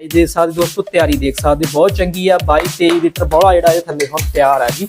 ਇਹ ਦੇਖ ਸਕਦੇ ਦੋਸਤੋ ਤਿਆਰੀ ਦੇਖ ਸਕਦੇ ਬਹੁਤ ਚੰਗੀ ਆ। 22 23 ਲੀਟਰ ਬੋਲਾ ਜਿਹੜਾ ਇਹ ਥੱਲੇ ਹੁਣ ਤਿਆਰ ਆ ਜੀ।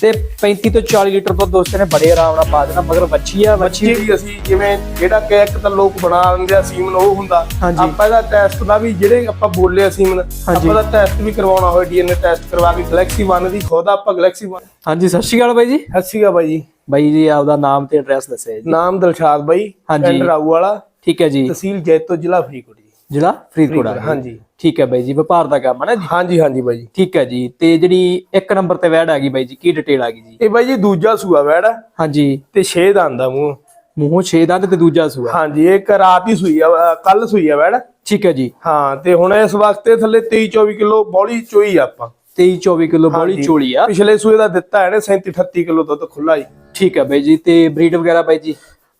ਤੇ 35 ਤੋਂ 40 ਲੀਟਰ ਤੋਂ ਦੋਸਤੋ ਨੇ ਬੜੇ ਆਰਾਮ ਨਾਲ ਪਾ ਦੇਣਾ ਮਗਰ ਵੱਛੀ ਆ ਵੱਛੀ ਬੱਚੀ ਵੀ ਅਸੀਂ ਜਿਵੇਂ ਜਿਹੜਾ ਕਿ ਇੱਕ ਤਾਂ ਲੋਕ ਬਣਾ ਲੈਂਦੇ ਆ ਸੀਮਨ ਉਹ ਹੁੰਦਾ। ਆਪਾਂ ਇਹਦਾ ਟੈਸਟ ਦਾ ਵੀ ਜਿਹੜੇ ਆਪਾਂ ਬੋਲੇ ਆ ਸੀਮਨ। ਆਪਾਂ ਦਾ ਟੈਸਟ ਵੀ ਕਰਵਾਉਣਾ ਹੋਵੇ ਡੀਐਨਏ ਟੈਸਟ ਕਰਵਾ ਕੇ ਗੈਲੈਕਸੀ 1 ਦੀ ਖੁਦ ਆਪਾਂ ਗੈਲੈਕਸੀ 1 ਹਾਂਜੀ ਸਤਿ ਸ਼੍ਰੀ ਅਕਾਲ ਬਾਈ ਜੀ। ਹੱਸੀਗਾ ਬਾਈ ਜੀ। ਬਾਈ ਜੀ ਆਪਦਾ ਨਾਮ ਤੇ ਐਡਰੈਸ ਦੱਸਿਆ ਜੀ। ਨਾਮ ਦਿਲਸ਼ਾਦ ਬਾਈ ਹਾਂਜੀ। ਪਿੰਡ ਰਾਊ ਵਾਲਾ ਠੀਕ ਹੈ ਜੀ। ਤਹਿਸੀਲ ਜੈਤੋ ਜ਼ਿਲ੍ਹਾ ਫਰੀਦਕੋਟ ਜੀ ਜ਼ਿਲ੍ਹਾ ਫਰੀਦਕੋਟ ਆ ਹਾਂਜੀ। ਠੀਕ ਹੈ ਬਾਈ ਜੀ ਵਪਾਰ ਦਾ ਕੰਮ ਹੈ ਨਾ ਜੀ? ਹਾਂਜੀ ਹਾਂਜੀ ਬਾਈ ਜੀ। ਠੀਕ ਹੈ ਜੀ ਤੇ ਜਿਹੜੀ ਇੱਕ ਨੰਬਰ ਤੇ ਵੈਡ ਆ ਗਈ ਬਾਈ ਜੀ ਕੀ ਡਿਟੇਲ ਆ ਗਈ ਜੀ? ਇਹ ਬਾਈ ਜੀ ਦੂਜਾ ਸੂਆ ਵੈੜਾ ਹਾਂਜੀ। ਤੇ 6 ਦਾ ਆਂਦਾ ਮੂੰਹ। ਮੂੰਹੋਂ 6 ਦੰਦ ਤੇ ਦੂਜਾ ਸੂਆ। ਹਾਂਜੀ ਇੱਕ ਰਾਤ ਹੀ ਸੂਈ ਆ ਕੱਲ ਸੂਈ ਆ ਵੈੜਾ। ਠੀਕ ਹੈ ਜੀ। ਹਾਂ ਤੇ ਹੁਣ ਇਸ ਵਕਤ ਇਹ ਥੱਲੇ 23 24 ਕਿਲੋ ਬੌਲੀ ਚੋਈ ਆ ਆਪਾਂ। 23 24 ਕਿਲੋ ਬੋਲੀ। ਚੋਲੀ ਆ। ਪਿਛਲੇ ਸੂਏ ਦਾ ਦਿੱਤਾ ਹੈ ਨੇ 37 38 ਕਿਲੋ ਦੁੱਧ ਖੁੱਲਾ ਜੀ ਠੀਕ ਹੈ ਬਾਈ ਜੀ ਤੇ ਬਰੀਡ ਵਗੈਰਾ ਬਾਈ ਜੀ?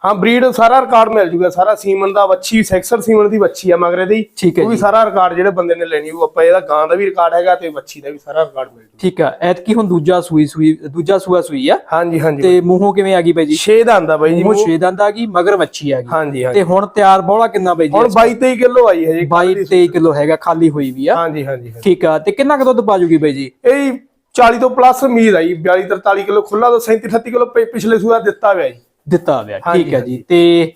ਹਾਂ ਬਰੀਡ ਸਾਰਾ ਰਿਕਾਰਡ ਮਿਲ ਜੂਗਾ ਸਾਰਾ ਸੀਮਨ ਦਾ ਵੱਛੀ ਸੈਕਸਰ ਸੀਮਨ ਦੀ ਵੱਛੀ ਆ ਮਗਰੇ ਦੀ। ਠੀਕ ਹੈ ਉਹ ਵੀ ਸਾਰਾ ਰਿਕਾਰਡ ਜਿਹੜੇ ਬੰਦੇ ਨੇ ਲੈਣੀ ਉਹ ਆਪਾਂ ਇਹਦਾ ਗਾਂ ਦਾ ਵੀ ਰਿਕਾਰਡ ਹੈਗਾ ਤੇ ਵੱਛੀ ਦਾ ਵੀ ਸਾਰਾ ਰਿਕਾਰਡ ਮਿਲ ਜੂ ਠੀਕ ਆ ਐਤਕੀ ਹੁਣ ਦੂਜਾ ਸੂਈ ਸੂਈ ਦੂਜਾ ਸੂਆ ਸੂਈ ਆ। ਹਾਂਜੀ ਹਾਂਜੀ। ਤੇ ਮੂੰਹੋਂ ਕਿਵੇਂ ਆ ਗਈ ਬਾਈ ਜੀ? 6 ਦਾ ਆਂਦਾ ਬਾਈ ਜੀ ਮੂੰਹੋਂ 6 ਦੰਦ ਆ ਗਈ ਮਗਰ ਵੱਛੀ ਆ ਗਈ। ਹਾਂਜੀ ਹਾਂਜੀ। ਤੇ ਹੁਣ ਤਿਆਰ ਬੋਲਾ ਕਿੰਨਾ ਬਾਈ ਜੀ ਹੁਣ 22 23 ਕਿਲੋ ਆਈ ਹੈ ਜੀ 22 23 ਕਿਲੋ ਹੈਗਾ ਖਾਲੀ ਹੋਈ ਵੀ ਆ। ਹਾਂਜੀ ਹਾਂਜੀ। ਠੀਕ ਆ ਤੇ ਕਿੰਨਾ ਕੁ ਦੁੱਧ ਪਾਜੂਗੀ ਬਾਈ ਜੀ? ਇਹ ਜੀ 40 ਤੋਂ ਪਲੱਸ ਉਮੀਦ ਆਈ 42 43 ਕਿਲੋ ਖੁੱਲਾ ਤੋਂ 37 38 ਕਿਲੋ ਪਿ- ਪਿਛਲੇ ਸੂਆ ਦਿੱਤਾ ਹੋਇਆ ਜੀ। ਦਿੱਤਾ ਹੋਇਆ। ਠੀਕ ਹੈ ਜੀ। ਤੇ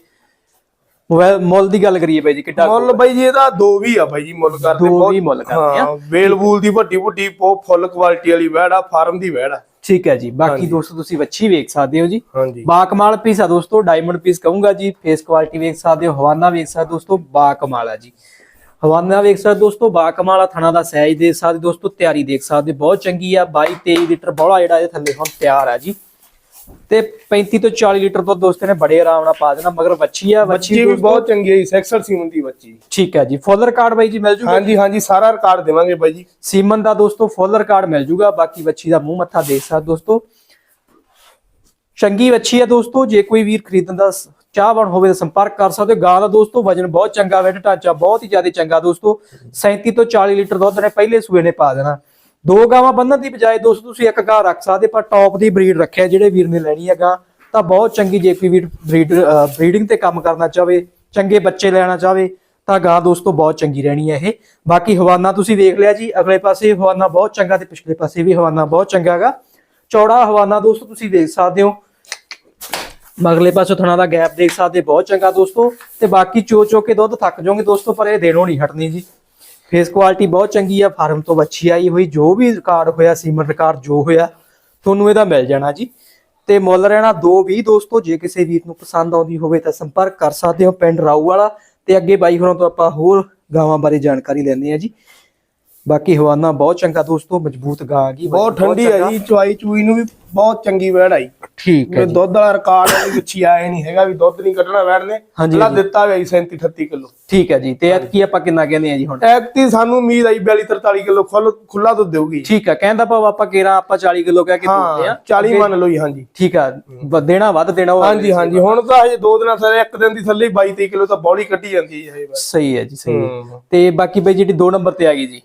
ਮੋਬਾਈਲ ਮੁੱਲ ਦੀ ਗੱਲ ਕਰੀਏ ਬਾਈ ਜੀ ਕਿੱਡਾ ਮੁੱਲ ਬਾਈ ਜੀ ਇਹਦਾ ਦੋ ਵੀ ਆ ਬਾਈ ਜੀ ਮੁੱਲ ਕਰਦੇ ਦੋ ਵੀ ਮੁੱਲ ਕਰਦੇ ਆ। ਵੇਲ ਵੂਲ ਦੀ ਵੱਡੀ ਵੱਡੀ ਬਹੁਤ ਫੁੱਲ ਕੁਆਲਿਟੀ ਵਾਲੀ ਵੈੜ ਆ ਫਾਰਮ ਦੀ ਵੈੜ ਆ। ਠੀਕ ਹੈ ਜੀ। ਬਾਕੀ ਦੋਸਤੋ ਤੁਸੀਂ ਵੱਛੀ ਵੇਖ ਸਕਦੇ ਹੋ ਜੀ। ਹਾਂਜੀ। ਬਾ ਕਮਾਲ ਪੀਸ ਆ ਦੋਸਤੋ ਡਾਇਮੰਡ ਪੀਸ ਕਹੂੰਗਾ ਜੀ। ਫੇਸ ਕੁਆਲਿਟੀ ਵੇਖ ਸਕਦੇ ਹੋ ਹਵਾਨਾ ਵੇਖ ਸਕਦੇ ਹੋ ਦੋਸਤੋ ਬਾ ਕਮਾਲ ਆ ਜੀ। ਹਵਾਨਾ ਵੇਖ ਸਕਦੇ ਦੋਸਤੋ ਬਾ ਕਮਾਲ ਆ ਥਣਾ ਦਾ ਸਾਈਜ਼ ਦੇਖ ਸਕਦੇ ਦੋਸਤੋ ਤਿਆਰੀ ਦੇਖ ਸਕਦੇ ਬਹੁਤ ਚੰਗੀ ਆ 22 23 ਲੀਟਰ ਬੋਲਾ ਜਿਹੜਾ ਇਹ ਥੱਲੇ ਹੁਣ ਤਿਆਰ ਆ ਜੀ। ਤੇ 35 ਤੋਂ 40 ਲੀਟਰ ਤੋਂ ਦੋਸਤੋ ਨੇ ਬੜੇ ਆਰਾਮ ਨਾਲ ਪਾ ਦੇਣਾ ਮਗਰ ਵੱਛੀ ਆ ਵੱਛੀ ਵੀ ਬਹੁਤ ਚੰਗੀ ਹੈ ਸੈਕਸਰ ਸੀਮਨ ਦੀ ਬੱਚੀ ਠੀਕ ਹੈ ਜੀ ਫੁੱਲ ਰਿਕਾਰਡ ਬਾਈ ਜੀ ਮਿਲ ਜੂਗਾ? ਹਾਂਜੀ ਹਾਂਜੀ ਸਾਰਾ ਰਿਕਾਰਡ ਦੇਵਾਂਗੇ ਬਾਈ ਜੀ। ਸੀਮਨ ਦਾ ਦੋਸਤੋ ਫੁੱਲ ਰਿਕਾਰਡ ਮਿਲ ਜੂਗਾ ਬਾਕੀ ਵੱਛੀ ਦਾ ਮੂੰਹ ਮੱਥਾ ਦੇਖ ਸਕਦੇ ਦੋਸਤੋ। ਚੰਗੀ ਵੱਛੀ ਹੈ ਦੋਸਤੋ ਜੇ ਕੋਈ ਵੀਰ ਖਰੀਦਣ ਦਾ ਸ- ਚਾਹਵਾਨ ਹੋਵੇ ਤਾਂ ਸੰਪਰਕ ਕਰ ਸਕਦੇ ਹੋ। ਗਾਂ ਦਾ ਦੋਸਤੋ ਵਜਨ ਬਹੁਤ ਚੰਗਾ ਵੈਟ ਢਾਂਚਾ ਬਹੁਤ ਹੀ ਜ਼ਿਆਦਾ ਚੰਗਾ ਦੋਸਤੋ। 37 ਤੋਂ 40 ਲੀਟਰ ਦੁੱਧ ਨੇ ਪਹਿਲੇ ਸੂਏ ਨੇ ਪਾ ਦੇਣਾ। ਦੋ ਗਾਵਾਂ ਬੰਨਣ ਦੀ ਬਜਾਏ ਦੋਸਤੋ ਤੁਸੀਂ ਇੱਕ ਗਾਂ ਰੱਖ ਸਕਦੇ, ਪਰ ਟੌਪ ਦੀ ਬਰੀਡ ਰੱਖਿਆ, ਜਿਹੜੇ ਵੀਰ ਨੇ ਲੈਣੀ ਹੈਗਾ ਤਾਂ ਬਹੁਤ ਚੰਗੀ ਜੇ ਕੋਈ ਵੀਰ ਬਰੀਡ ਬਰੀਡਿੰਗ ਤੇ ਕੰਮ ਕਰਨਾ ਚਾਹਵੇ, ਚੰਗੇ ਬੱਚੇ ਲੈਣਾ ਚਾਹਵੇ, ਤਾਂ ਗਾਂ ਦੋਸਤੋ ਬਹੁਤ ਚੰਗੀ ਰਹਿਣੀ ਹੈ ਇਹ। ਬਾਕੀ ਹਵਾਨਾ ਤੁਸੀਂ ਵੇਖ ਲਿਆ ਜੀ, ਅਗਲੇ ਪਾਸੇ ਹਵਾਨਾ ਬਹੁਤ ਚੰਗਾ ਤੇ ਪਿਛਲੇ ਪਾਸੇ ਵੀ ਹਵਾਨਾ ਬਹੁਤ ਚੰਗਾ ਹੈਗਾ ਚੌੜਾ ਹਵਾਨਾ ਦੋਸਤੋ ਤੁਸੀਂ ਦੇਖ ਸਕਦੇ ਹੋ। ਮਗਲੇ ਪਾਸੋਂ ਥਣਾ ਦਾ ਗੈਪ ਦੇਖ ਸਕਦੇ, ਬਹੁਤ ਚੰਗਾ ਦੋਸਤੋ। ਤੇ ਬਾਕੀ ਚੋ ਚੋ ਕੇ ਦੁੱਧ ਥੱਕ ਜਾਓਗੇ ਦੋਸਤੋ, ਪਰ ਇਹ ਦੇਣੋਂ ਨਹੀਂ ਹਟਣੀ ਜੀ। ਫੇਸ ਕੁਆਲਿਟੀ ਬਹੁਤ ਚੰਗੀ ਆ, ਫਾਰਮ ਤੋਂ ਬੱਚੀ ਆਈ ਹੋਈ, ਜੋ ਵੀ ਰਿਕਾਰਡ ਹੋਇਆ ਸੀਮਨ ਰਿਕਾਰਡ ਜੋ ਹੋਇਆ, ਤੁਹਾਨੂੰ ਇਹਦਾ ਮਿਲ ਜਾਣਾ ਜੀ। ਤੇ ਮੁੱਲ ਰਹਿਣਾ 220 ਦੋਸਤੋ, ਜੇ ਕਿਸੇ ਵੀਰ ਨੂੰ ਪਸੰਦ ਆਉਂਦੀ ਹੋਵੇ ਤਾਂ ਸੰਪਰਕ ਕਰ ਸਕਦੇ ਹੋ ਪਿੰਡ ਰਾਊ ਵਾਲਾ। ਤੇ ਅੱਗੇ ਬਾਈ ਹੋਰਾਂ ਤੋਂ ਆਪਾਂ ਹੋਰ ਗਾਵਾਂ ਬਾਰੇ ਜਾਣਕਾਰੀ ਲੈਂਦੇ ਆ ਜੀ। ਬਾਕੀ ਹਵਾਨਾ ਬਹੁਤ ਚੰਗਾ ਦੋਸਤੋ ਮਜ਼ਬੂਤ ਗਾਂ ਹੈਗੀ ਬਹੁਤ ਠੰਡੀ ਹੈ ਜੀ ਚੁਆਈ ਚੂਈ ਨੂੰ ਵੀ ਬਹੁਤ ਚੰਗੀ ਵੈੜ ਆਈ। ਠੀਕ ਹੈ ਦੁੱਧ ਵਾਲਾ ਰਿਕਾਰਡ ਹੈ ਵੀ ਵਿੱਚੀ ਆਏ ਨਹੀਂ ਹੈਗਾ ਵੀ ਦੁੱਧ ਨਹੀਂ ਕੱਢਣਾ ਵੈੜ ਨੇ। ਪਹਿਲਾਂ। ਦਿੱਤਾ ਹੋਇਆ ਜੀ 37 38 ਕਿਲੋ। ਠੀਕ ਹੈ ਜੀ ਤੇ ਐਤ ਕੀ ਆਪਾਂ ਕਿੰਨਾ ਕਹਿੰਦੇ ਆ ਜੀ ਹੁਣ? ਐਕਤੀ ਸਾਨੂੰ ਉਮੀਦ ਆਈ 42 43 ਕਿਲੋ ਖੁੱਲ ਖੁੱਲਾ ਦੁੱਧ ਦੇਊਗੀ। ਠੀਕ ਆ ਕਹਿੰਦਾ ਭਾਵ ਆਪਾਂ ਕੇਰਾ ਆਪਾਂ 40 ਕਿਲੋ ਕਹਿ ਕੇ ਹਾਂ ਆ 40 ਮੰਨ ਲਓ ਜੀ ਹਾਂਜੀ। ਠੀਕ ਆ ਦੇਣਾ ਵੱਧ ਦੇਣਾ ਉਹ ਹਾਂਜੀ ਹਾਂਜੀ ਹੁਣ ਤਾਂ ਹਜੇ ਦੋ ਦਿਨਾਂ ਸਾਰੇ ਇੱਕ ਦਿਨ ਦੀ ਥੱਲੇ ਹੀ 22 23 ਕਿਲੋ ਤਾਂ ਬੌਲੀ ਕੱਢੀ ਜਾਂਦੀ ਹੈ ਸਹੀ ਹੈ ਜੀ ਸਹੀ ਹੈ। ਹੂੰ। ਤੇ ਬਾਕੀ ਬਈ ਜਿਹੜੀ 2 ਨੰਬਰ ਤੇ ਆ ਗਈ ਜੀ।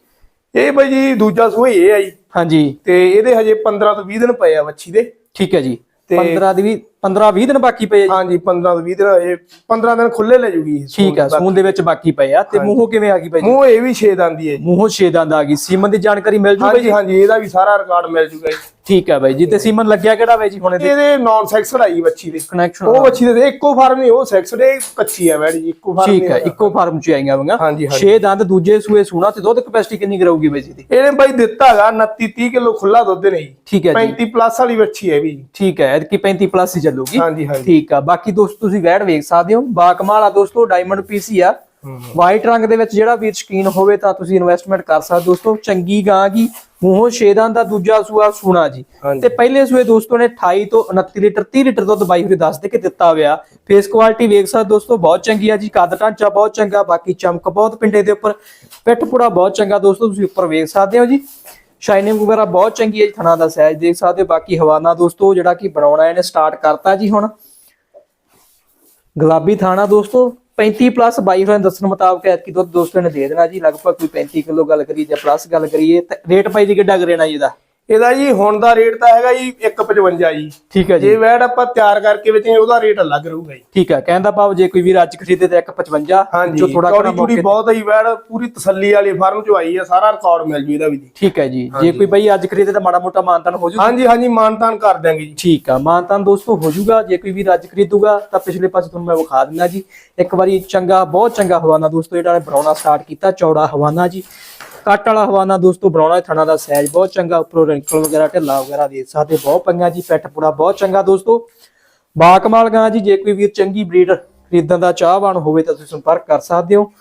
ਇਹ ਬਾਈ ਜੀ ਦੂਜਾ ਸੂਆ ਹੀ ਇਹ ਆ ਜੀ। ਹਾਂਜੀ। ਤੇ ਇਹਦੇ ਹਜੇ 15 ਤੋਂ 20 ਦਿਨ ਪਏ ਆ ਵੱਛੀ ਦੇ। ਠੀਕ ਹੈ ਜੀ। ਤੇ- 15 ਦੀ ਵੀ 15 20 ਦਿਨ ਬਾਕੀ ਪਏ ਆ ਜੀ। ਹਾਂਜੀ 15 ਤੋਂ 20 ਦਿਨ ਇਹ 15 ਦਿਨ ਖੁੱਲੇ ਲੈ ਜੂਗੀ ਠੀਕ ਆ ਸੂਨ ਦੇ ਵਿੱਚ ਬਾਕੀ ਪਏ ਆ। ਤੇ ਮੂੰਹੋਂ ਕਿਵੇਂ ਆ ਗਈ ਬਾਈ ਜੀ? ਮੂੰਹ ਇਹ ਵੀ ਛੇਦ ਆਂਦੀ ਹੈ ਜੀ। ਮੂੰਹੋਂ ਛੇਦਾਂ ਦਾ ਆ ਗਈ। ਸੀਮਨ ਦੀ ਜਾਣਕਾਰੀ ਮਿਲ ਜੂ ਬਾਈ ਜੀ? ਹਾਂਜੀ ਇਹਦਾ ਵੀ ਸਾਰਾ ਰਿਕਾਰਡ ਮਿਲ ਜੂਗਾ ਜੀ। ਠੀਕ ਹੈ ਬਾਈ ਜੀ ਤੇ ਸੀਮਨ ਲੱਗਿਆ ਕਿਹੜਾ ਬਾਈ ਜੀ ਹੁਣ ਇਹਦੇ? ਇਹਦੇ ਨਾਨ ਸੈਕਸਡ ਆਈ ਵੱਛੀ ਦੇ। ਕਨੈਕਸ਼ਨ ਉਹ ਵੱਛੀ ਦੇ ਇੱਕੋ ਫਾਰਮ ਨਹੀਂ ਉਹ ਸੈਕਸਡ ਇਹ ਕੱਚੀ ਆ ਵੈੜੀ ਜੀ ਇੱਕੋ ਫਾਰਮ ਠੀਕ ਹੈ ਇੱਕੋ ਫਾਰਮ ਚ ਆਈਆਂ ਵੰਗਾ ਹਾਂਜੀ, ਹਾਂਜੀ। 6 ਦੰਦ ਦੂਜੇ ਸੂਏ ਸੂਣਾ ਤੇ ਦੁੱਧ ਕਪੈਸਿਟੀ ਕਿੰਨੀ ਕਰਾਊਗੀ ਬਾਈ ਜੀ ਦੀ ਇਹਨੇ ਬਾਈ ਦਿੱਤਾ ਹੈਗਾ 29 30 ਕਿਲੋ ਖੁੱਲਾ ਦੁੱਧ ਨੇ ਜੀ। ਠੀਕ ਹੈ ਜੀ। 35 ਪਲੱਸ ਵਾਲੀ ਵੱਛੀ ਹੈ ਵੀ। ਠੀਕ ਹੈ ਐਤਕੀ 35 ਪਲੱਸ ਹੀ ਚੱਲੂਗੀ। ਹਾਂਜੀ ਹਾਂਜੀ। ਠੀਕ ਆ ਬਾਕੀ ਦੋਸਤੋ ਤੁਸੀਂ ਵੈੜ ਵੇਖ ਸਕਦੇ ਹੋ। ਬਾ ਕਮਾਲ ਆ ਦੋਸਤੋ ਡਾਇਮੰਡ ਪੀਸ ਹੀ ਆ। ਵਾਈਟ ਰੰਗ ਦੇ ਵਿੱਚ ਜਿਹੜਾ ਵੀਰ ਸ਼ਕੀਨ ਹੋਵੇ ਤਾਂ ਤੁਸੀਂ ਇਨਵੈਸਟਮੈਂਟ ਕਰ ਸਕਦੇ ਦੋਸਤੋ ਚੰਗੀ ਗਾਂ ਗੀ ਮੂੰਹੋਂ ਛੇਦਾਂ ਦਾ ਦੂਜਾ ਸੂਆ ਸੂਣਾ ਜੀ। ਤੇ ਪਹਿਲੇ ਸੂਏ ਦੋਸਤੋ ਨੇ 28 ਤੋਂ 29 ਲੀਟਰ 30 ਲੀਟਰ ਦੁੱਧ ਬਾਈ ਹੋਰੇ ਦੱਸ ਦੇ ਕੇ ਦਿੱਤਾ ਹੋਇਆ। ਫੇਸ ਕੁਆਲਿਟੀ ਵੇਖ ਸਕਦੇ ਦੋਸਤੋ ਬਹੁਤ ਚੰਗੀ ਆ ਜੀ। ਕੱਦ ਢਾਂਚਾ ਬਹੁਤ ਚੰਗਾ ਬਾਕੀ ਚਮਕ ਬਹੁਤ ਪਿੰਡੇ ਦੇ ਉੱਪਰ। ਪਿੱਠ ਪੁੜਾ ਬਹੁਤ ਚੰਗਾ ਦੋਸਤੋ ਤੁਸੀਂ ਉੱਪਰ ਵੇਖ ਸਕਦੇ ਹੋ ਜੀ। ਸ਼ਾਈਨਿੰਗ ਵਗੈਰਾ ਬਹੁਤ ਚੰਗੀ ਹੈ ਜੀ ਥਣਾ ਦਾ ਸਾਈਜ਼ ਦੇਖ ਸਕਦੇ ਹੋ। ਬਾਕੀ ਹਵਾਨਾ ਦੋਸਤੋ ਜਿਹੜਾ ਕਿ ਬਣਾਉਣਾ ਇਹਨੇ ਸਟਾਰਟ ਕਰਤਾ ਜੀ ਹੁਣ। ਗੁਲਾਬੀ ਥਾਣਾ ਦੋਸਤੋ 35 ਪਲੱਸ 22 ਹੋਏ ਦੱਸਣ ਮੁਤਾਬਕ ਐਤਕੀ ਦੁੱਧ ਦੋਸਤਾਂ ਨੇ ਦੇ ਦੇਣਾ ਜੀ। ਲਗਭਗ ਕੋਈ 35 ਕਿਲੋ ਗੱਲ ਕਰੀਏ ਜਾਂ ਪਲੱਸ ਗੱਲ ਕਰੀਏ, ਤੇ ਰੇਟ ਭਾਈ ਜੀ ਕਿੱਡਾ ਕਰੇਣਾ ਜੀ ਇਹਦਾ? ਇਹਦਾ ਜੀ ਹੁਣ ਦਾ ਰੇਟ ਤਾਂ ਹੈਗਾ ਜੀ 155 ਜੀ। ਠੀਕ ਹੈ ਜੇ। ਜੀ ਵੈਟ ਆਪਾਂ ਤਿਆਰ ਕਰਕੇ ਵੇਚਾਂਗੇ ਉਹਦਾ ਰੇਟ ਅਲੱਗ ਰਹੂਗਾ ਜੀ। ਠੀਕ ਹੈ ਕਹਿੰਦਾ ਭਾਵ ਜੇ ਕੋਈ ਵੀਰ ਅੱਜ ਖਰੀਦੇ ਤੇ 155 ਹਾਂਜੀ। ਜੋ ਥੋੜਾ ਘਣਾ ਮੌਕੇ ਬਹੁਤ ਹੈ ਵੈਟ ਪੂਰੀ ਤਸੱਲੀ ਵਾਲੀ ਫਾਰਮ ਚ ਆਈ ਹੈ ਸਾਰਾ ਰਿਕਾਰਡ ਮਿਲ ਜੂ ਇਹਦਾ ਵੀ ਠੀਕ ਹੈ ਜੀ। ਜੇ ਕੋਈ ਬਈ ਅੱਜ ਖਰੀਦੇ ਤਾਂ ਮਾੜਾ ਮੋਟਾ ਮਾਨਤਾਨ ਹੋ ਜੂ ਹਾਂਜੀ ਹਾਂਜੀ ਮਾਨਤਾਨ ਕਰ ਦਿਆਂਗੇ ਜੀ। ਠੀਕ ਆ ਮਾਨਤਾਨ ਦੋਸਤੋ ਹੋ ਜੂਗਾ। ਜੇ ਕੋਈ ਵੀਰ ਅੱਜ ਖਰੀਦੂਗਾ ਤਾਂ ਪਿਛਲੇ ਪਾਸੇ ਤੁਹਾਨੂੰ ਮੈਂ ਵਿਖਾ ਦਿੰਦਾ ਜੀ। ਇੱਕ ਵਾਰੀ ਚੰਗਾ ਬਹੁਤ ਚੰਗਾ ਹਵਾਨਾ ਦੋਸਤੋ ਜਿਹੜਾ ਨੇ ਬਣਾਉਣਾ ਸਟਾਰਟ ਕੀਤਾ ਚੌੜਾ ਹਵਾਨਾ ਜੀ। ਕੱਟ ਵਾਲਾ ਹਵਾਨਾ ਦੋਸਤੋ ਬਣਾਉਣਾ ਥਣਾ ਦਾ ਸਾਈਜ਼ ਬਹੁਤ ਚੰਗਾ ਉੱਪਰੋਂ ਰਿੰਕਲ ਵਗੈਰਾ ਢਿੱਲਾ ਵਗੈਰਾ ਦੇਖ ਸਕਦੇ ਬਹੁਤ ਪੰਗਾ ਜੀ ਪੈਟ ਪੂੜਾ ਬਹੁਤ ਚੰਗਾ ਦੋਸਤੋ। ਬਾਕਮਾਲ ਗਾਂ ਜੀ ਜੇ ਕੋਈ ਵੀਰ ਚੰਗੀ ਬਰੀਡ ਖਰੀਦਣ ਦਾ ਚਾਹਵਾਨ ਹੋਵੇ ਤਾਂ ਤੁਸੀਂ ਸੰਪਰਕ ਕਰ ਸਕਦੇ ਹੋ।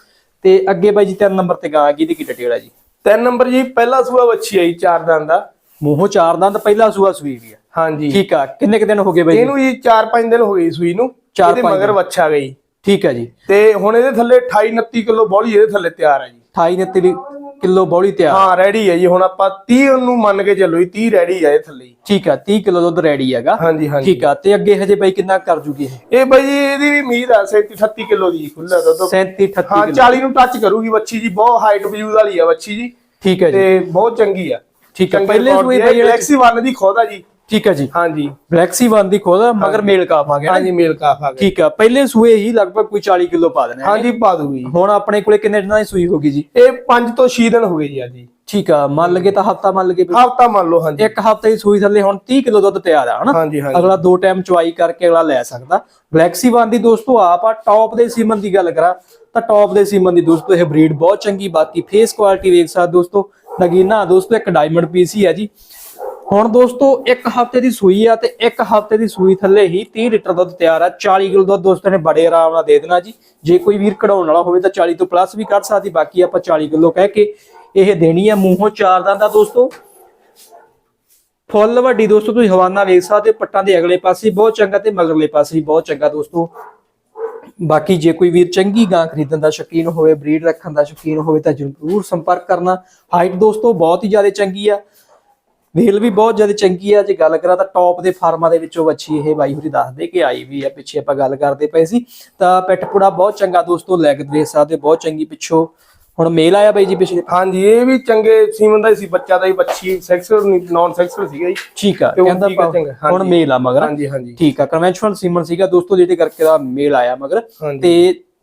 ਤੇ ਅੱਗੇ ਬਾਈ ਜੀ ਤਿੰਨ ਨੰਬਰ ਤੇ ਗਾਂ ਕੀ ਦੀ ਕੀ ਡਿਟੇਲ ਹੈ ਜੀ? ਤਿੰਨ ਨੰਬਰ ਜੀ ਪਹਿਲਾ ਸੂਆ ਵੱਛੀ ਆਈ ਚਾਰ ਦੰਦ ਦਾ। ਮੂੰਹੋਂ ਚਾਰ ਦੰਦ ਪਹਿਲਾ ਸੂਆ ਸੂਈ ਵੀ ਆ। ਹਾਂਜੀ। ਠੀਕ ਆ ਕਿੰਨੇ ਕੁ ਦਿਨ ਹੋ ਗਏ ਬਾਈ? ਇਹਨੂੰ ਜੀ 4-5 ਦਿਨ ਹੋ ਗਏ ਸੂਈ ਨੂੰ। ਚਾਰ ਇਹਦੇ ਪੰਜ ਮਗਰ। ਵੱਛਾ ਗਈ। ਠੀਕ ਹੈ ਜੀ। ਤੇ ਹੁਣ ਇਹਦੇ ਥੱਲੇ 28 29 ਕਿਲੋ ਬੋਲੀ ਇਹਦੇ ਥੱਲੇ ਤਿਆਰ ਹੈ ਜੀ। 28 29 ਕਿਲੋ ਬੌਲੀ ਤਿਆਰ। ਹਾਂ ਰੈਡੀ ਹੈ ਜੀ। ਹੁਣ ਆਪਾਂ 30 ਨੂੰ ਮੰਨ ਕੇ ਚੱਲੋ ਜੀ 30 ਰੈਡੀ ਹੈ ਇਹ ਥੱਲੇ। ਠੀਕ ਆ 30 ਕਿਲੋ ਦੁੱਧ ਰੈਡੀ ਹੈਗਾ। ਹਾਂਜੀ ਹਾਂਜੀ। ਠੀਕ ਆ ਤੇ ਅੱਗੇ ਹਜੇ ਬਾਈ ਕਿੰਨਾ ਕਰ ਜੂਗੀ ਇਹ? ਬਾਈ ਜੀ ਇਹਦੀ ਵੀ ਉਮੀਦ ਆ 37 38 ਕਿਲੋ ਦੀ ਖੁੱਲਾ ਦੁੱਧ। 37 38 ਹਾਂ ਕਿਲੋ। 40 ਨੂੰ ਟੱਚ ਕਰੂਗੀ ਵੱਛੀ ਜੀ ਬਹੁਤ ਹਾਈਟ ਵਜੂਦ ਵਾਲੀ ਆ ਵੱਛੀ ਜੀ। ਠੀਕ ਹੈ ਜੀ। ਤੇ ਬਹੁਤ ਚੰਗੀ ਆ। ਠੀਕ ਆ ਪਹਿਲੇ ਸੂਏ ਆ, ਬਾਈ ਜਿਹੜਾ- ਗੈਲੈਕਸੀ 1 ਦੀ ਖੋਦਾ ਜੀ। ਠੀਕ ਹੈ ਜੀ। ਹਾਂਜੀ। ਬਲੈਕਸੀ ਵਨ ਦੀ ਖੋਦਾ ਮਗਰ ਮੇਲ ਕਾਫ ਆ ਗਿਆ? ਹਾਂਜੀ ਮੇਲ ਕਾਫ ਆ ਗਿਆ। ਠੀਕ ਆ। ਪਹਿਲੇ ਸੂਏ ਹੀ ਲਗਭਗ ਕੋਈ 40 ਕਿਲੋ ਪਾ ਦੇਣਾ ਹਾਂਜੀ ਪਾ ਦੂਗੀ। ਹੁਣ ਆਪਣੇ ਕੋਲੇ ਕਿੰਨੇ ਦਿਨਾਂ ਦੀ ਸੂਈ ਹੋਗੀ ਜੀ? ਇਹ 5 ਤੋਂ 6 ਦਿਨ ਹੋ ਗਏ ਜੀ ਅੱਜ। ਠੀਕ ਆ। ਮੰਨ ਲਗੇ ਤਾਂ ਹਫਤਾ ਮੰਨ ਲਗੇ ਹਫਤਾ ਮੰਨ ਲਓ ਹਾਂਜੀ। ਇੱਕ ਹਫ਼ਤੇ ਦੀ ਸੂਈ ਥੱਲੇ ਹੁਣ 30 ਕਿਲੋ ਦੁੱਧ ਤਿਆਰ ਆ ਹਨਾ? ਅਗਲਾ ਦੋ ਟਾਈਮ ਚੁਆਈ ਕਰਕੇ ਅਗਲਾ ਲੈ ਸਕਦਾ। ਗਲੈਕਸੀ ਵਨ ਦੀ ਦੋਸਤੋ ਆਪ ਆ ਟੌਪ ਦੇ ਸੀਮਨ ਦੀ ਗੱਲ ਕਰਾਂ ਤਾਂ ਟੌਪ ਦੇ ਸੀਮਨ ਦੀ ਦੋਸਤੋ ਇਹ ਬਰੀਡ ਬਹੁਤ ਚੰਗੀ ਬਾਕੀ ਫੇਸ ਕੁਆਲਿਟੀ ਵੇਖ ਸਕਦੇ ਦੋਸਤੋ। ਨਗੀਨਾ ਦੋਸਤੋ ਇੱਕ ਡਾਇਮੰਡ ਪੀਸ ਹੀ ਹੈ ਜੀ। ਹੁਣ ਦੋਸਤੋ ਇੱਕ ਹਫ਼ਤੇ ਦੀ ਸੂਈ ਆ ਤੇ ਇੱਕ ਹਫ਼ਤੇ ਦੀ ਸੂਈ ਥੱਲੇ ਹੀ 30 ਲੀਟਰ ਦੁੱਧ ਤਿਆਰ ਆ। 40 ਕਿਲੋ ਦੁੱਧ ਦੋਸਤੋ ਨੇ ਬੜੇ ਆਰਾਮ ਨਾਲ ਦੇ ਦੇਣਾ ਜੀ। ਜੇ ਕੋਈ ਵੀਰ ਕਢਾਉਣ ਵਾਲਾ ਹੋਵੇ ਤਾਂ 40 ਤੋਂ ਪਲੱਸ ਵੀ ਕੱਢ ਸਕਦੀ ਬਾਕੀ ਆਪਾਂ 40 ਕਿਲੋ ਕਹਿ ਕੇ ਇਹ ਦੇਣੀ ਆ ਮੂੰਹੋਂ ਚਾਰ ਦਾ ਦਾ ਦੋਸਤੋ। ਫੁੱਲ ਵੱਡੀ ਦੋਸਤੋ ਤੁਸੀਂ ਹਵਾਨਾ ਵੇਖ ਸਕਦੇ ਹੋ, ਪੱਟਾਂ ਦੇ ਅਗਲੇ ਪਾਸੇ ਬਹੁਤ ਚੰਗਾ ਤੇ ਮਗਰਲੇ ਪਾਸੇ ਵੀ ਬਹੁਤ ਚੰਗਾ ਦੋਸਤੋ। ਬਾਕੀ ਜੇ ਕੋਈ ਵੀਰ ਚੰਗੀ ਗਾਂ ਖਰੀਦਣ ਦਾ ਸ਼ੌਕੀਨ ਹੋਵੇ ਬਰੀਡ ਰੱਖਣ ਦਾ ਸ਼ੌਕੀਨ ਹੋਵੇ ਤਾਂ ਜ਼ਰੂਰ ਸੰਪਰਕ ਕਰਨਾ। ਹਾਈਟ ਦੋਸਤੋ ਬਹੁਤ ਹੀ ਜ਼ਿਆਦਾ ਚੰਗੀ ਆ। ਵੇਲ ਵੀ ਬਹੁਤ ਜ਼ਿਆਦਾ ਚੰਗੀ ਆ ਜੇ ਗੱਲ ਕਰਾਂ ਤਾਂ ਟੌਪ ਦੇ ਫਾਰਮਾਂ ਦੇ ਵਿੱਚੋਂ ਵੱਛੀ ਇਹ ਬਾਈ ਹੋਰੀ ਦੱਸਦੇ ਕਿ ਆਈ ਵੀ ਆ ਪਿੱਛੇ ਆਪਾਂ ਗੱਲ ਕਰਦੇ ਪਏ ਸੀ। ਤਾਂ ਪਿੱਠਪੂੜਾ ਬਹੁਤ ਚੰਗਾ ਦੋਸਤੋ ਲੈਗ ਦੇਖ ਸਕਦੇ ਬਹੁਤ ਚੰਗੀ ਪਿੱਛੋਂ। ਹੁਣ ਮੇਲ ਆਇਆ ਬਾਈ ਜੀ ਪਿਛਲੇ ਹਾਂਜੀ ਇਹ ਵੀ ਚੰਗੇ ਸੀਮਨ ਦਾ ਹੀ ਸੀ ਬੱਚਾ ਦਾ ਹੀ ਬੱਚੀ ਸੈਕਸਰ ਨਾਨ ਸੈਕਸਰ ਸੀਗਾ ਜੀ। ਠੀਕ ਆ ਕਹਿੰਦਾ ਹੁਣ। ਮੇਲ ਆ ਮਗਰ। ਹਾਂਜੀ ਹਾਂਜੀ। ਠੀਕ ਆ ਕਨਵੈਨਸ਼ਨਲ ਸੀਮਨ ਸੀਗਾ ਦੋਸਤੋ ਜਿਹਦੇ ਕਰਕੇ ਦਾ ਮੇਲ ਆਇਆ ਮਗਰ। ਤੇ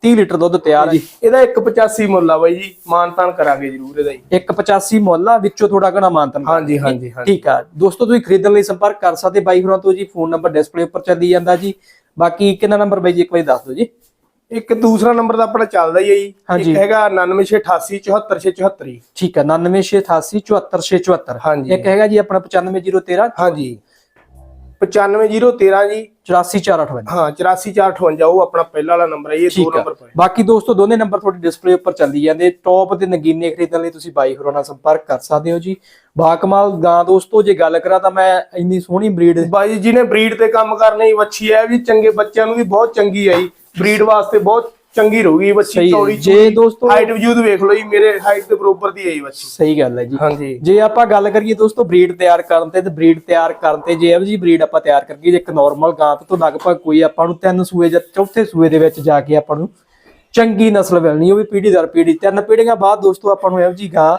30 ਲੀਟਰ ਦੁੱਧ ਤਿਆਰ ਹੈ। ਇਹਦਾ 185 ਮੁੱਲ ਆ ਬਾਈ ਜੀ ਮਾਨਤਾਨ ਕਰਾਂਗੇ ਜ਼ਰੂਰ ਇਹਦਾ ਜੀ। 185 ਮੁੱਲ ਆ ਵਿੱਚੋਂ ਥੋੜਾ ਘਣਾ ਮਾਨਤਨ ਹਾਂਜੀ ਹਾਂਜੀ ਠੀਕ ਆ। ਦੋਸਤੋ ਤੁਸੀਂ ਖਰੀਦਣ ਲਈ ਸੰਪਰਕ ਕਰ ਸਕਦੇ ਬਾਈ ਹੋਰਾਂ ਤੋਂ ਜੀ। ਫੋਨ ਨੰਬਰ ਡਿਸਪਲੇ ਉੱਪਰ ਚੱਲੀ ਜਾਂਦਾ ਜੀ। ਬਾਕੀ ਕਿੰਨਾ ਨੰਬਰ ਬਾਈ ਜੀ ਇੱਕ ਵਾਰੀ ਦੱਸ ਦਿਓ ਜੀ। ਇੱਕ ਦੂਸਰਾ ਨੰਬਰ ਦਾ ਆਪਣਾ ਚੱਲਦਾ ਹੀ ਹੈ ਜੀ। ਇੱਕ ਹੈਗਾ 9988 74674 ਜੀ ਠੀਕ ਆ 99688 74674 ਹਾਂਜੀ। ਇੱਕ ਹੈਗਾ ਜੀ ਆਪਣਾ 95013 ਹਾਂਜੀ। 95013 ਜੀ। 84458 ਹਾਂ 84458 ਉਹ ਆਪਣਾ ਪਹਿਲਾ ਵਾਲਾ ਨੰਬਰ ਹੈ ਜੀ, ਇਹ ਦੋ ਨੰਬਰ ਪਏ। ਬਾਕੀ ਦੋਸਤੋ ਦੋਨੇ ਨੰਬਰ ਤੁਹਾਡੇ ਡਿਸਪਲੇ ਉੱਪਰ ਚੱਲੀ ਜਾਂਦੇ। ਟੌਪ ਦੇ ਨਗੀਨੇ ਖਰੀਦਣ ਲਈ ਤੁਸੀਂ ਬਾਈ ਹੋਰਾਂ ਨਾਲ ਸੰਪਰਕ ਕਰ ਸਕਦੇ ਹੋ ਜੀ। ਬਾਕਮਾਲ ਗਾਂ ਦੋਸਤੋ ਜੇ ਗੱਲ ਕਰਾਂ ਤਾਂ ਮੈਂ ਇੰਨੀ ਸੋਹਣੀ ਬਰੀਡ ਬਾਈ ਜਿਹਨੇ ਬਰੀਡ ਤੇ ਕੰਮ ਕਰਨੇ ਵੱਛੀ ਹੈ ਵੀ ਚੰਗੇ ਬੱਚਿਆਂ ਨੂੰ ਵੀ ਬਹੁਤ ਚੰਗੀ ਜੀ। ਬਰੀਡ ਵਾਸਤੇ ਬਹੁਤ ਚੰਗੀ ਰਹੂਗੀ ਹੈ। ਚੌੜੀ ਜੇ ਦੋਸਤੋ- ਹਾਈਟ ਵਜੂਦ ਵੇਖ ਲਓ ਜੀ ਮੇਰੇ ਹਾਈਟ ਦੇ ਬਰੋਬਰ ਦੀ ਹੈ ਜੀ ਵੱਛੀ ਸਹੀ ਗੱਲ ਹੈ ਜੀ। ਹਾਂਜੀ। ਜੇ ਆਪਾਂ ਗੱਲ ਕਰੀਏ ਦੋਸਤੋ ਬਰੀਡ ਤਿਆਰ ਕਰਨ ਤੇ ਤੇ ਬਰੀਡ ਤਿਆਰ ਕਰਨ ਤੇ ਜੇ ਇਹੋ ਜੀ ਬਰੀਡ ਆਪਾਂ ਤਿਆਰ ਕਰੀਏ ਜੇ ਇੱਕ ਨਾਰਮਲ ਗਾਂ ਤੋਂ ਲਗਭਗ ਕੋਈ ਆਪਾਂ ਨੂੰ ਤਿੰਨ ਸੂਏ ਜਾਂ ਚੌਥੇ ਸੂਏ ਦੇ ਵਿੱਚ ਜਾ ਕੇ ਆਪਾਂ ਨੂੰ ਚੰਗੀ ਨਸਲ ਮਿਲਣੀ ਉਹ ਵੀ ਪੀੜ੍ਹੀ ਦਰ ਪੀੜ੍ਹੀ। ਤਿੰਨ ਪੀੜ੍ਹੀਆਂ ਬਾਅਦ ਦੋਸਤੋ ਆਪਾਂ ਨੂੰ ਇਹੋ ਜੀ ਗਾਂ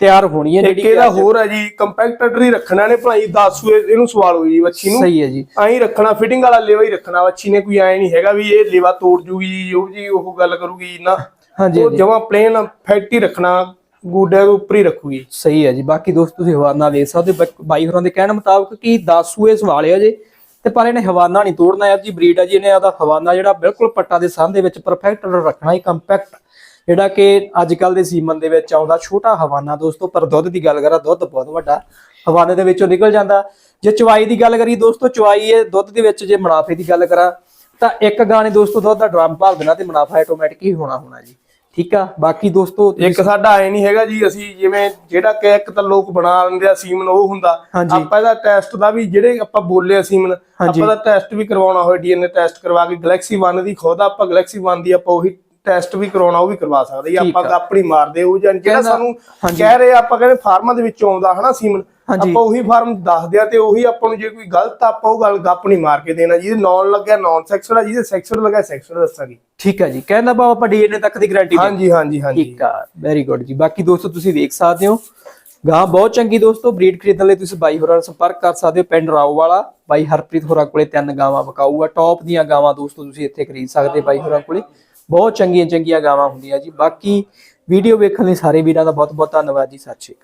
ਤਿਆਰ ਹੋਣੀ ਹੈ ਇੱਕ ਜਿਹੜੀ ਇਹਦਾ ਹੋਰ ਹੈ ਜੀ ਕੰਪੈਕਟਡ ਹੀ ਰੱਖਣਾ ਨੇ ਭਾਈ 10 ਸੂਏ ਇਹਨੂੰ ਸਵਾਲ ਹੋਈ ਜੀ ਵੱਛੀ ਨੂੰ। ਸਹੀ ਹੈ ਜੀ। ਐਂ ਰੱਖਣਾ ਫਿਟਿੰਗ ਵਾਲਾ ਲੇਵਾ ਹੀ ਰੱਖਣਾ ਵੱਛੀ ਨੇ ਕੋਈ ਐ ਨਹੀਂ ਹੈਗਾ ਵੀ ਇਹ ਲੇਵਾ ਤੋੜ ਜੂਗੀ ਉਹ ਜੀ ਉਹ ਗੱਲ ਕਰੂਗੀ ਨਾ। ਹਾਂਜੀ ਉਹ ਜਮਾ ਪਲੇਨ ਫੈਟ ਹੀ ਰੱਖਣਾ ਗੂਡਿਆਂ ਦੇ ਉੱਪਰ ਹੀ ਰੱਖੂਗੀ। ਸਹੀ ਹੈ ਜੀ ਬਾਕੀ ਦੋਸਤ ਤੁਸੀਂ ਹਵਾਨਾ ਵੇਖ ਸਕਦੇ ਹੋ। ਬਾਈ ਹੋਰਾਂ ਦੇ ਕਹਿਣ ਮੁਤਾਬਕ ਕਿ 10 ਸੂਏ ਸਵਾਲਿਆ ਜੇ ਤੇ ਪਰ ਇਹਨੇ ਹਵਾਨਾ ਨਹੀਂ ਤੋੜਨਾ ਇਹ ਜੀ ਬਰੀਡ ਹੈ ਜੀ ਇਹਨੇ ਆਦਾ ਹਵਾਨਾ ਜਿਹੜਾ ਬਿਲਕੁਲ ਪੱਟਾ ਦੇ ਦੇ ਵਿੱਚ ਪਰਫੈਕਟ ਰੱਖਣਾ ਹੀ ਕੰਪੈਕਟ ਜਿਹੜਾ ਕਿ ਅੱਜ ਕੱਲ ਦੇ ਸੀਮਨ ਦੇ ਵਿੱਚ ਆਉਂਦਾ ਛੋਟਾ ਹਵਾਨਾ ਦੋਸਤੋ ਪਰ ਦੁੱਧ ਦੀ ਗੱਲ ਕਰਾਂ ਦੁੱਧ ਬਹੁਤ ਵੱਡਾ ਹਵਾਨੇ ਦੇ ਵਿੱਚੋਂ ਨਿਕਲ ਜਾਂਦਾ ਜੇ ਚਵਾਈ ਦੀ ਗੱਲ ਕਰੀ ਦੋਸਤੋ ਚਵਾਈ ਇਹ ਦੁੱਧ ਦੇ ਵਿੱਚ ਜੇ ਮੁਨਾਫੇ ਦੀ ਗੱਲ ਕਰਾਂ ਤਾਂ ਇੱਕ ਗਾਣੇ ਦੋਸਤੋ ਦੁੱਧ ਦਾ ਡਰਮ ਭਰ ਦੇਣਾ ਤੇ ਮੁਨਾਫਾ ਆਟੋਮੈਟਿਕ ਹੀ ਹੋਣਾ ਹੋਣਾ ਜੀ ਠੀਕ ਆ ਬਾਕੀ ਦੋਸਤੋ ਇੱਕ ਸਾਡਾ ਐ ਨਹੀਂ ਹੈਗਾ ਜੀ ਅਸੀਂ ਜਿਵੇਂ ਜਿਹੜਾ ਕਿ ਇੱਕ ਤਾਂ ਲੋਕ ਬਣਾ ਲੈਂਦੇ ਆ ਸੀਮਨ ਉਹ ਹੁੰਦਾ। ਆਪਾਂ ਇਹਦਾ ਟੈਸਟ ਦਾ ਵੀ ਜਿਹੜੇ ਆਪਾਂ ਬੋਲੇ ਆ ਸੀਮਨ। ਆਪਾਂ ਦਾ ਟੈਸਟ ਵੀ ਕਰਵਾਉਣਾ ਹੋਵੇ ਡੀਐਨਏ ਟੈਸਟ ਕਰਵਾ ਕੇ ਗੈਲੈਕਸੀ 1 ਦੀ ਖੁਦ ਆਪਾਂ ਗੈਲੈਕਸੀ 1 ਦੀ ਆਪਾਂ ਉਹੀ ਟੈਸਟ ਵੀ ਕਰਾਉਣਾ ਉਹ ਵੀ ਕਰਵਾ ਸਕਦੇ ਜੀ। ਆਪਾਂ ਆ। ਆਪਣੀ ਮਾਰਦੇ ਉਹ ਜਾਂ ਜਿਹੜਾ ਸਾਨੂੰ। ਕਹਿ ਰਹੇ ਆ, ਆਪਾਂ ਕਹਿੰਦੇ ਫਾਰਮਾਂ ਦੇ ਵਿੱਚੋਂ ਆਉਂਦਾ ਹਨਾ ਸੀਮਨ। ਆਪਾਂ ਉਹੀ ਫਾਰਮ ਦੱਸਦੇ ਆ ਤੇ ਉਹੀ ਆਪਾਂ ਨੂੰ ਜੇ ਕੋਈ ਗਲਤ ਆ, ਆਪਾਂ ਉਹ ਗੱਲ ਗੱਪ ਨਹੀਂ ਮਾਰ ਕੇ ਦੇਣਾ। ਜਿਹਦੇ ਨੌਨ ਲੱਗਿਆ ਨੌਨ ਸੈਕਸਰ ਆ ਜਿਹਦੇ ਸੈਕਸਰ ਲੱਗਿਆ ਸੈਕਸਰ ਦੱਸਾਂਗੇ। ਠੀਕ ਹੈ ਜੀ। ਕਹਿੰਦਾ ਬਾਬਾ ਆਪਾਂ ਡੀਐਨਏ ਤੱਕ ਦੀ ਗਾਰੰਟੀ ਹਾਂਜੀ ਹਾਂਜੀ ਹਾਂਜੀ। ਠੀਕ ਆ। ਵੈਰੀ ਗੁੱਡ ਜੀ। ਬਾਕੀ ਦੋਸਤੋ ਤੁਸੀਂ ਵੇਖ ਸਕਦੇ ਹੋ। ਗਾਂ ਬਹੁਤ ਚੰਗੀ ਦੋਸਤੋ ਬਰੀਡ ਖਰੀਦਣ ਲਈ ਤੁਸੀਂ ਬਾਈ ਹੋਰਾਂ ਨਾਲ ਸੰਪਰਕ ਕਰ ਸਕਦੇ ਹੋ। ਪਿੰਡ ਰਾਓ ਵਾਲਾ ਬਾਈ ਹਰਪ੍ਰੀਤ ਹੋਰਾਂ ਕੋਲੇ ਤਿੰਨ ਗਾਵਾਂ ਵਿਕਾਊ ਆ ਟੌਪ ਦੀਆਂ ਗਾਵਾਂ ਦੋਸਤੋ ਤੁਸੀਂ ਇੱਥੇ ਖਰੀਦ ਸਕਦੇ ਬਾਈ ਹੋਰਾਂ ਕੋਲੇ। ਬਹੁਤ ਚੰਗੀਆਂ ਚੰਗੀਆਂ ਗਾਵਾਂ ਹੁੰਦੀਆਂ ਜੀ। ਬਾਕੀ ਵੀਡੀਓ ਵੇਖਣ ਲਈ ਸਾਰੇ ਵੀਰਾਂ ਦਾ ਬਹੁਤ ਬਹੁਤ ਧੰਨਵਾਦ ਜੀ। ਸਤਿ ਸ਼੍ਰੀ ਅਕਾਲ।